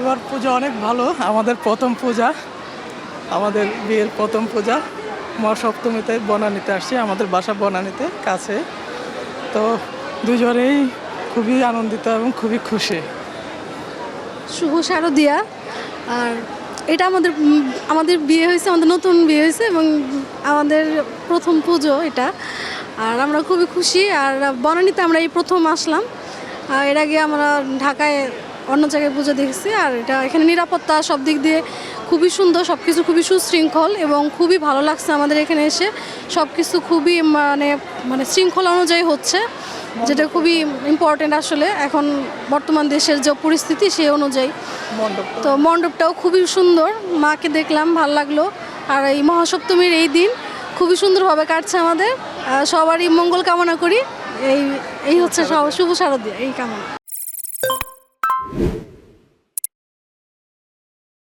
আমার পূজা অনেক ভালো, আমাদের প্রথম পূজা, আমাদের বিয়ের প্রথম পূজা। সপ্তমীতে বনানীতে আসছি, আমাদের বাসা বনানীতে কাছে। তো দুজনেই খুবই আনন্দিত এবং খুবই খুশি। শুভ শারদিয়া। আর এটা আমাদের আমাদের বিয়ে হয়েছে, আমাদের নতুন বিয়ে হয়েছে এবং আমাদের প্রথম পুজো এটা। আর আমরা খুবই খুশি, আর বনানীতে আমরা এই প্রথম আসলাম। এর আগে আমরা ঢাকায় অন্য জায়গায় পুজো দেখেছি আর এটা এখানে নিরাপত্তা সব দিক দিয়ে খুবই সুন্দর সব কিছু খুবই সুশৃঙ্খল এবং খুবই ভালো লাগছে আমাদের এখানে এসে। সব কিছু খুবই মানে মানে শৃঙ্খলা অনুযায়ী হচ্ছে যেটা খুবই ইম্পর্টেন্ট আসলে। এখন বর্তমান দেশের যে পরিস্থিতি সেই অনুযায়ী। মণ্ডপ তো মণ্ডপটাও খুবই সুন্দর মাকে দেখলাম ভালো লাগল। আর এই মহাসপ্তমীর এই দিন খুবই সুন্দরভাবে কাটছে আমাদের। সবারই মঙ্গল কামনা করি। এই এই হচ্ছে সব শুভ শারদীয়া এই কামনা। you.